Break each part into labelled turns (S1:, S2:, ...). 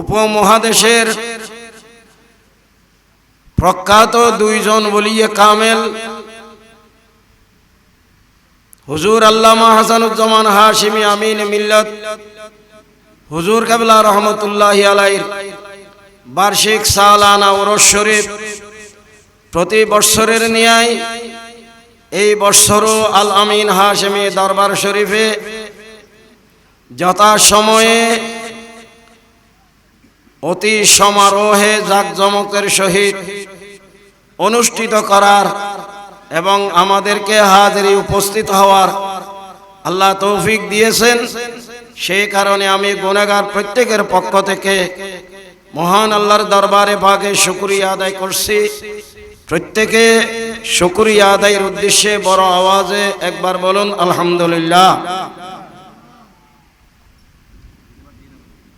S1: উপমহাদেশের প্রখ্যাত দুইজন বলিয়ে কামেল। হুজুর আল্লামা হাসানুজ্জামান হাশিমি আমিন মিল্লত। হুজুর কাবলা রহমতুল্লাহ আলাইর বার্ষিক সালানা ওরস শরীফ প্রতি বৎসরের ন্যায় এই বৎসরও আল আমিন হাশেমি দরবার শরীফে যথাসময়ে অতি সমারোহে জাকজমকের সহিত অনুষ্ঠিত করার এবং আমাদেরকে হাজারি উপস্থিত হওয়ার আল্লাহ তৌফিক দিয়েছেন। সেই কারণে আমি গুণাগার প্রত্যেকের পক্ষ থেকে মহান আল্লাহর দরবারে ভাগে শুক্রিয়া আদায় করছি। প্রত্যেকে শুক্রিয়া আদায়ের উদ্দেশ্যে বড় আওয়াজে একবার বলুন, আলহামদুলিল্লাহ।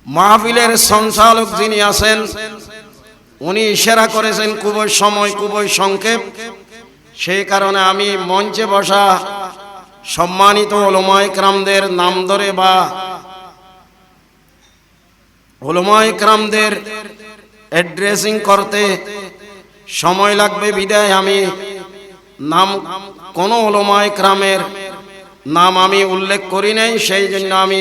S1: মাহফিলের সঞ্চালক যিনি আছেন, উনি ইশারা করেছেন খুবই সময় খুবই সংক্ষেপ। সেই কারণে আমি মঞ্চে বসা সম্মানিত ওলমায় ক্রামদের নাম ধরে বা ওলমায় ক্রামদের অ্যাড্রেসিং করতে সময় লাগবে, বিদায় আমি নাম, কোনো ওলমায় ক্রামের নাম আমি উল্লেখ করি নাই, সেই জন্য আমি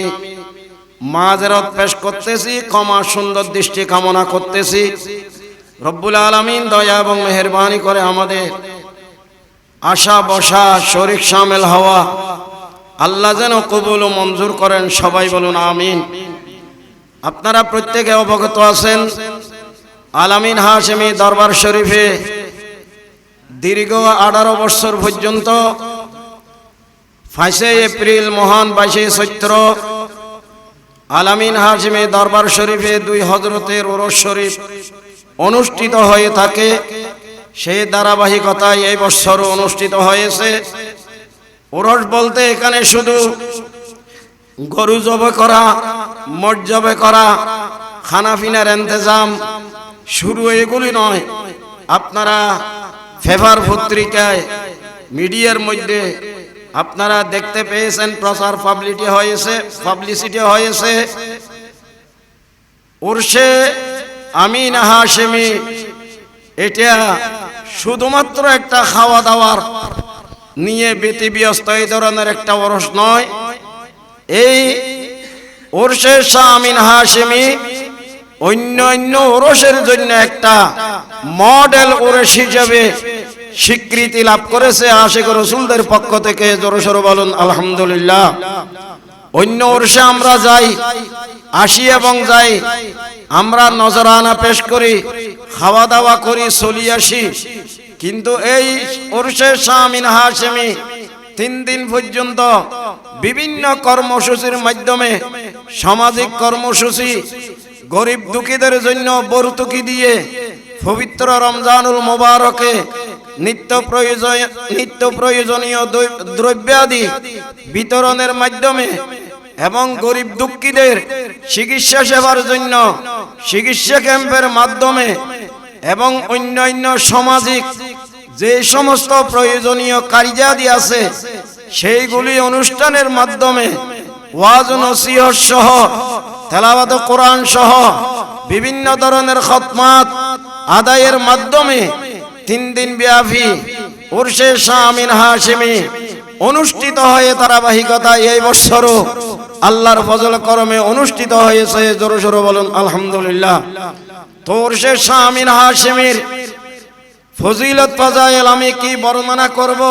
S1: মাঝেরত পেশ করতেছি, ক্ষমা সুন্দর দৃষ্টি কামনা করতেছি। রব্বুল আলমিন দয়া এবং মেহরবানি করে আমাদের আশা, বসা শরীর সামেল হওয়া, আল্লাহ যেন কবুল ও মঞ্জুর করেন, সবাই বলুন আমিন। আপনারা প্রত্যেকে অবগত আছেন, আলামিন হাশেমি দরবার শরীফে দীর্ঘ আঠারো বছর পর্যন্ত ফাইসে এপ্রিল মহান বাইশে চৈত্র আলামিন হাশমি দরবার শরীফে দুই হজরতের ওরস শরীফ অনুষ্ঠিত হয়ে থাকে। সেই ধারাবাহিকতায় এই বছর অনুষ্ঠিত হয়েছে। ওরস বলতে এখানে শুধু গরু জবে করা মঠ জবে করা, খানাফিনার এন্তেজাম শুরু এগুলি নয়। আপনারা ফেভার পত্রিকায় মিডিয়ার মধ্যে আপনারা দেখতে পেয়েছেন, প্রচার পাবলিটি হয়েছে পাবলিসিটি হয়েছে। উর্ষে আমিন হাশেমি, এটা শুধুমাত্র একটা খাওয়া দাওয়ার নিয়ে ব্যতিব্যস্ত এই ধরনের একটা ওরস নয়। এই ওরসে শাহ আমিন হাশেমি অন্য অন্য ওরসের জন্য একটা মডেল ওরস হিসেবে স্বীকৃতি লাভ করেছে আশেখ রসুলদের পক্ষ থেকে। জোরসর বলুন, আলহামদুলিল্লাহ। অন্য ওরসে আমরা যাই, আসি এবং যাই, আমরা নজরানা পেশ করি খাওয়া দাওয়া করি, চলি আসি। কিন্তু এই ওরসে শামিন হাশেমি তিন দিন পর্যন্ত বিভিন্ন কর্মসূচির মাধ্যমে সামাজিক কর্মসূচি, গরিব দুঃখীদের জন্য বরতুকি দিয়ে পবিত্র রমজানুল মোবারকে নিত্য প্রয়োজন, নিত্য প্রয়োজনীয় দ্রব্যাদি বিতরণের মাধ্যমে এবং গরিব দুঃখীদের চিকিৎসা সেবার জন্য, চিকিৎসা ক্যাম্পের মাধ্যমে এবং অন্যান্য সামাজিক যে সমস্ত প্রয়োজনীয় কার্যাদি আছে, সেইগুলি অনুষ্ঠানের মাধ্যমে ওয়াজ, নসিহত সহ তেলাবাদ কোরআন সহ, বিভিন্ন ধরনের খতমাত আদায়ের মাধ্যমে তিন দিন ব্যাপী উর্শে শামিন হাশিমি অনুষ্ঠিত হয়ে ধারাবাহিকতা এই বছরও আল্লাহর ফজল করমে অনুষ্ঠিত হয়েছে। জোরো জোরো বলুন, আলহামদুলিল্লাহ। তোর সে শামিন হাশিমির ফজিলত ফাজাইল আমি কি বর্ণনা করব?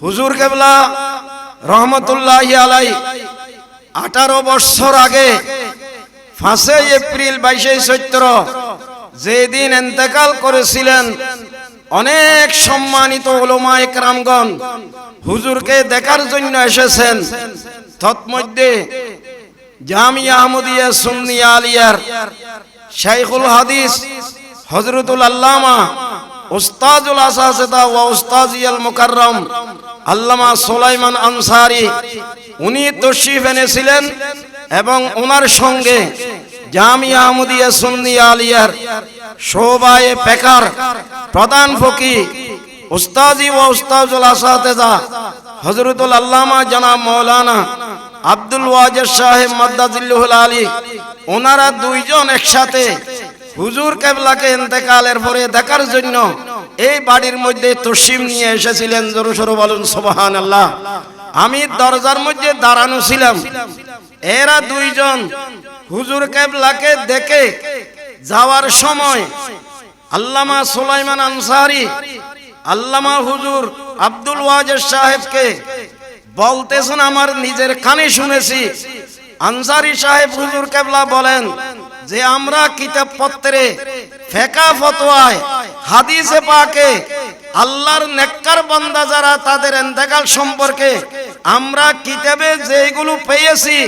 S1: হুজুর কেবলা রহমতুল্লাহ আলাই আঠারো বছর আগে ফাঁসে এপ্রিল বাইশে চৈত্র যেদিন এন্তেকাল করেছিলেন, অনেক সম্মানিত ওলমায় রামগণ হুজুরকে দেখার জন্য এসেছেন। তৎমধ্যে জামিয়া আহমদিয়া সুন্নিয়া আলিয়ার শাইখুল হাদিস হজরতুল আল্লামা উস্তাজুল আসাসেদা ওয়া উস্তাজিয়াল মুকাররম আল্লামা সোলাইমান আনসারি, উনি তশরিফ এনেছিলেন এবং ওনার সঙ্গে জামিয়া আহমদিয়া সুন্নিয়া আলিয়ার শোভায়ে পেকার প্রধান ফকি উস্তাজি ও উস্তাজুল আসাতেজা হজরতুল আল্লামা জনাব মৌলানা আব্দুল ওয়াজের সাহেব মাদ্দাজিল্লুহুল আলী, ওনারা দুইজন একসাথে হুজুর কেবলাকে ইন্তেকালের পরে দেখার জন্য এই বাড়ির মধ্যে তসিম নিয়ে এসেছিলেন। জোরে সরো বলুন সোবাহান আল্লাহ আমি দরজার মধ্যে দাঁড়ানো ছিলাম। এরা দুইজন হুজুর কেবলাকে দেখে যাওয়ার সময় আল্লামা সুলাইমান আনসারি, আল্লামা হুজুর আব্দুল ওয়াজের সাহেবকে বলতেছেন, আমার নিজের কানে শুনেছি। আনসারি সাহেব হুজুর কেবলা বলেন, যে আমরা কিতাব পত্রে ফেকা ফতোয়ায় হাদিসে পাকে আল্লাহর নেককার বান্দা যারা তাদের এন্তেকাল সম্পর্কে আমরা কিতাবে যেগুলো পেয়েছি,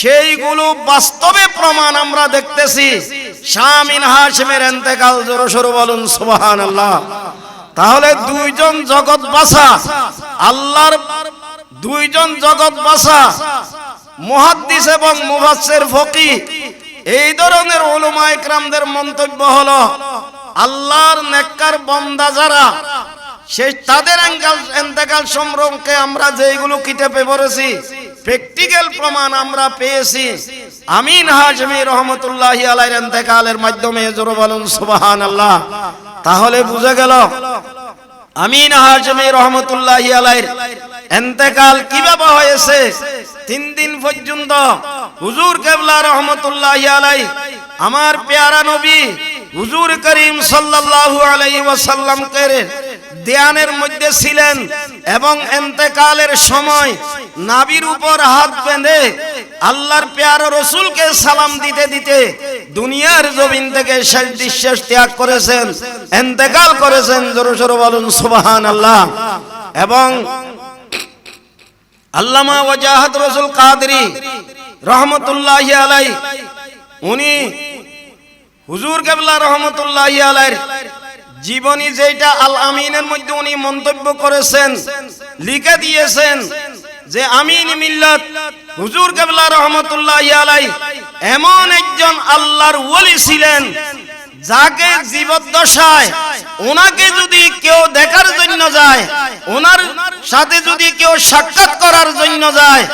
S1: সেইগুলো বাস্তবে প্রমাণ আমরা দেখতেছি। শামিন হাশিমের এন্তেকাল জোরে সরো বলুন, সুবহানাল্লাহ। তাহলে দুইজন জগৎ বাসা আল্লাহর দুইজন জগৎ বাসা মুহাদ্দিস এবং মুফাসসির ফকি, এই ধরনের উলামা ইকরামদের মন্তব্য হলো, আল্লাহর নেককার বান্দা যারা সেই তাদের এন্তেকাল সম্পর্কে আমরা যেগুলো কিতাবে পড়েছি, প্র্যাকটিক্যাল প্রমাণ আমরা পেয়েছি। আমিন হাজমি রহমতুল্লাহ আলাইহির এন্তেকালের মাধ্যমে, জোরে বলুন, সুবহানাল্লাহ। তাহলে বুঝে গেল, আমিন হাজমি রহমতুল্লাহ আলাইহির এন্তেকাল কীভাবে হয়েছে? তিন দিন পর্যন্ত হুজুর কেবলা রহমতুল্লাহ আলাই আমার পেয়ারা নবী হুজুর করিম সাল্লাল্লাহু আলাইহি ওয়াসাল্লাম করে ধ্যানের মধ্যে ছিলেন এবং এন্তেকালের সময় নাবির উপর হাত বেঁধে আল্লাহর পেয়ারা রসুলকে সালাম দিতে দিতে দুনিয়ার জমিন থেকে শেষ নিঃশ্বাস ত্যাগ করেছেন, এন্তেকাল করেছেন, জোরে জোরে বলুন সুবাহান আল্লাহ এবং আল্লামা ওয়াজাহাদ রসুল কাদরি রহমতুল্লাহ আলাই উনি হুজুর কেবলা রহমতুল্লাহ আলাইর জীবনী যেটা আল আমিনের মধ্যে উনি মন্তব্য করেছেন, লিখে দিয়েছেন যে আমিন মিল্লাত, হুজুর কেবলা রহমতুল্লাহ আলাই এমন একজন আল্লাহর ওলি ছিলেন যাকে জীবদ্দশায় ওনাকে যদি কেউ দেখার জন্য যায়, ওনার সাথে যদি কেউ সাক্ষাৎ করার জন্য যায়,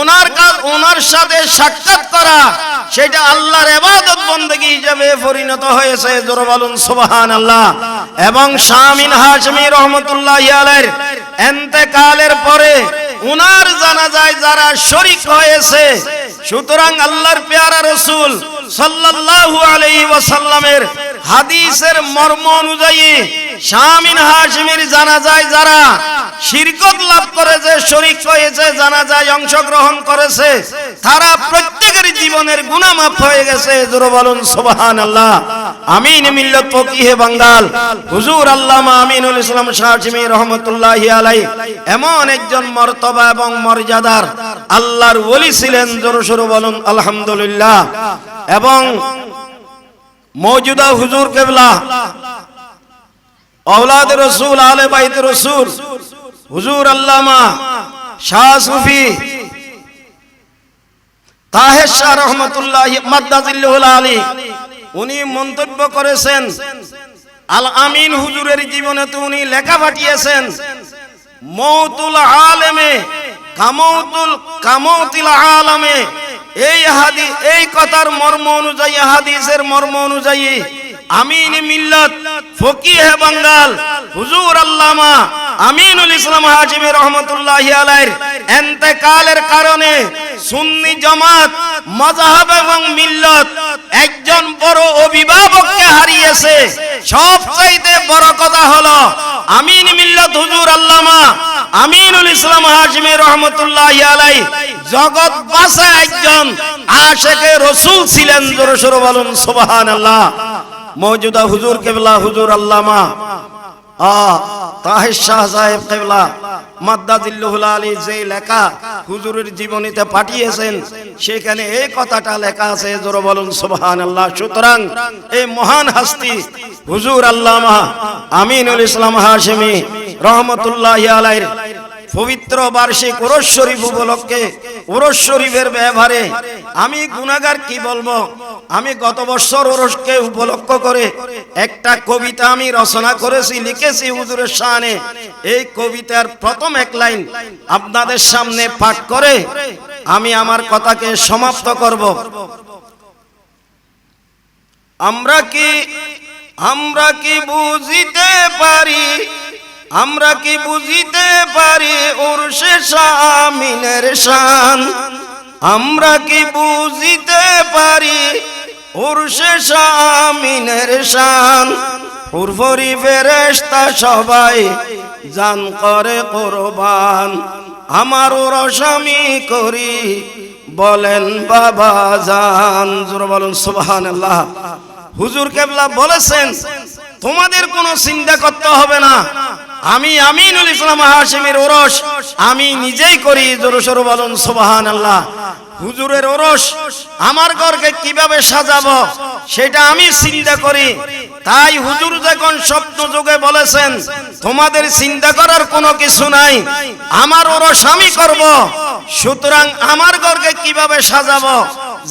S1: ওনার কাজ ওনার সাথে সাক্ষাৎ করা, সেটা আল্লাহর এবাদত বন্দেগী হিসাবে পরিণত হয়েছে। জোর বলুন সুবহান আল্লাহ এবং শামিন হাশমি রহমতুল্লাহ আলাইহির এন্তেকালের পরে উনার জানা যায় যারা শরিক হয়েছে সুতরাং আল্লাহর পেয়ারা রসুল সাল্লাল্লাহু আলাইহি ওয়াসাল্লামের হাদিসের মর্ম অনুযায়ী শামিন হাশিমের জানা যায় যারা শিরকত লাভ করেছে, শরিক হয়েছে জানা যায় অংশগ্রহণ করেছে, তারা প্রত্যেকের জীবনের গুনাহ মাফ হয়ে গেছে। জোরে বলুন, সুবহানাল্লাহ। আমিন, মিল্লাত ফকিহে বাঙ্গাল। হুজুর আল্লামা আমিনুল ইসলাম শাহজিমি রহমতুল্লাহি আলাই এমন একজন মর্তবা এবং মর্যাদার আল্লাহর ওলি ছিলেন। জোরে সোরে বলুন, আলহামদুলিল্লাহ। এবং মৌজুদা হুজুর কেবলা اولاد رسول আলে بیت رسول حضور আল্লামা شاہ صوفی তাহের শাহ রহমতুল্লাহ মাদ্দাজিল্লুল আলী, উনি মন্তব্য করেছেন, আল আমিন হুজুরের জীবনে তো উনি লেখা পাঠিয়েছেন, মৌতুল আলেমে, কামৌতুল, কামৌতিল আলামে এই হাদি, এই কথার মর্ম অনুযায়ী, হাদিসের মর্ম অনুযায়ী আমিন মিল্লাত, ফকিহে বাঙ্গাল, হুজুর আল্লামা আমিনুল ইসলাম হাজিমি রহমতুল্লাহ আলাইহির এন্তেকালের কারণে সুন্নি জামাত, মাযহাব এবং মিল্লত একজন বড় অভিভাবককে হারিয়েছে। সবচাইতে বড় কথা হলো আমিন মিল্লত, হুজুর আল্লামা আমিনুল ইসলাম হাজিমি রহমতুল্লাহ আলাই জগৎ বাসা একজন আশেকে রসুল ছিলেন বলুন হুজুর কেবলা, হুজুর আল্লামা। তাহের শাহ সাহেব কেবলা আলী যে লেখা হুজুরের জীবনীতে পাঠিয়েছেন, সেখানে এই কথাটা লেখা আছে, জোরে বলুন, সুবহানাল্লাহ। সুতরাং এই মহান হাস্তি, হুজুর আল্লামা আমিনুল ইসলাম হাশেমি রহমতুল্লাহ আলাইহির পবিত্র বার্ষিক ওরস শরীফ উপলক্ষে, ওরস শরীফের ব্যবহারে আমি গুণাগার কি বলব? আমি গত বছর ওরসকে উপলক্ষ করে একটা কবিতা আমি রচনা করেছি, লিখেছি হুজুরের শানে। এই কবিতার প্রথম এক লাইন আপনাদের সামনে পাঠ করে আমি আমার কথাকে সমাপ্ত করব। আমরা কি আমরা কি বুঝিতে পারি আমরা কি বুঝিতে পারি ওর আমিনের শান? আমরা কি বুঝিতে পারি ওর আমিনের শান? ফুরফরি ফেরেস্তা সবাই জান করে কোরবান। আমার ওর স্বামী করি, বলেন বাবা জান। জোর বলেন সুবহান আল্লাহ হুজুর কেবলা বলেছেন তোমাদের কোনো চিন্তা করতে হবে না। আমি আমিনুল ইসলাম হাশিমের ওরস, আমি নিজেই করি জোরসোর বলুন সুবহান আল্লাহ হুজুরের ওরস, আমার ঘরকে কীভাবে সাজাবো, সেটা আমি চিন্তা করি। তাই হুজুর যখন স্বপ্ন যোগে বলেছেন, তোমাদের চিন্তা করার কোনো কিছু নাই, আমার ওরস আমি করব। সুতরাং আমার ঘরকে কীভাবে সাজাবো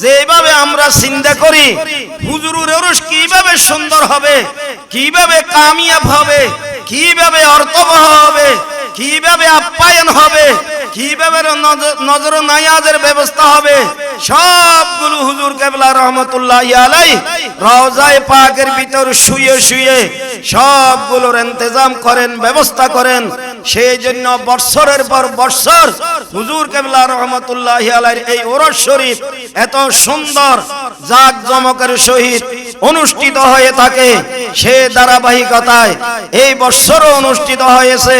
S1: যে এইভাবে আমরা চিন্তা করি, হুজুরের ওরস কীভাবে সুন্দর হবে কীভাবে কামিয়াব হবে? কীভাবে অর্থবহ হবে? কীভাবে আপ্যায়ন হবে? কীভাবে নজর নায়াজের ব্যবস্থা হবে? সবগুলো হুজুর কেবলা রহমতুল্লাহ আলাই রওজায় পাকের ভিতর শুয়ে শুয়ে সবগুলোর ইন্তজাম করেন, ব্যবস্থা করেন। সেই জন্য বৎসরের পর বৎসর হুজুর কেবলা রহমতুল্লাহ আলাইর এই ওরস শরীফ এত সুন্দর জাক জমকের সহিত অনুষ্ঠিত হয়ে থাকে। সে ধারাবাহিকতায় এই বৎসরও অনুষ্ঠিত হয়েছে।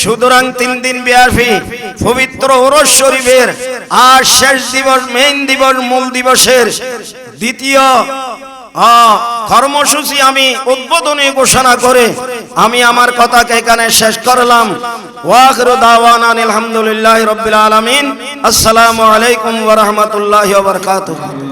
S1: সুতরাং তিন দিন ব্যাপী পবিত্র ওরস শরীফের আর শেষ দিবস মেইন দিবস, মূল দিবসের দ্বিতীয় কর্মসূচি আমি উদ্বোধনী ঘোষণা করে আমি আমার কথাকে এখানে শেষ করলাম। ওয়াকরু দাওয়ানা আলহামদুলিল্লাহি রাব্বিল আলামিন। আসসালামু আলাইকুম ওয়া রাহমাতুল্লাহি ওয়া বারাকাতুহু।